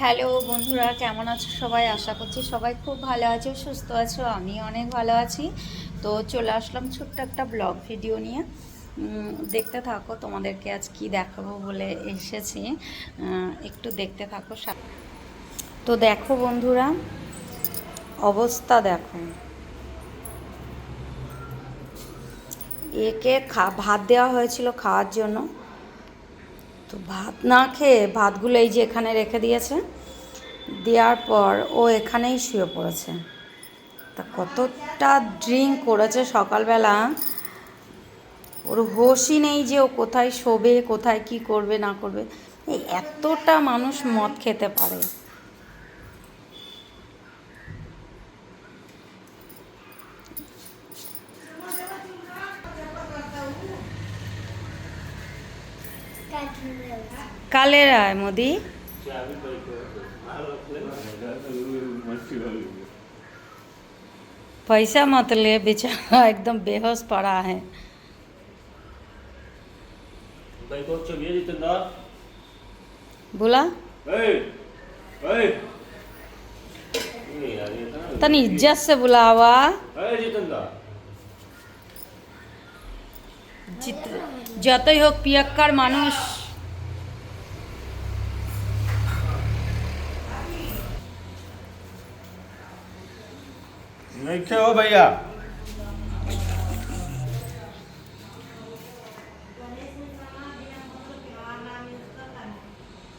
Hello বন্ধুরা, কেমন আছো সবাই? আশা করছি সবাই খুব ভালো আছো, সুস্থ আছো আমি অনেক ভালো আছি। তো চলে আসলাম ছোট্ট একটা ব্লগ ভিডিও নিয়ে। দেখতে থাকো, তোমাদেরকে আজ কি দেখাবো বলে এসেছি। একটু দেখতে থাকো তো দেখো বন্ধুরা, অবস্থা দেখো। একে খা ভাত দেওয়া হয়েছিল খাওয়ার জন্য। তো ভাত না খেয়ে ভাতগুলো এই যে এখানে রেখে দিয়েছে। দেওয়ার পর ও এখানেই শুয়ে পড়েছে। তা কতটা ড্রিঙ্ক করেছে সকালবেলা। ওর হোশই নেই যে ও কোথায় শোবে, কোথায় কি করবে, না করবে। এই এতটা মানুষ মদ খেতে পারে। কালের আয় মোদি पैसा मत ले बेचारा एकदम बेहोश पड़ा है Baikot sobie jitinda. बोला Hey! Hey! Hey, यार ये था ना। तनी इज्जत से बुलावा Hey, जितेंद्र। জিত যতই হোক পিয়াক্কার মানুষ नहीं खे हो भैया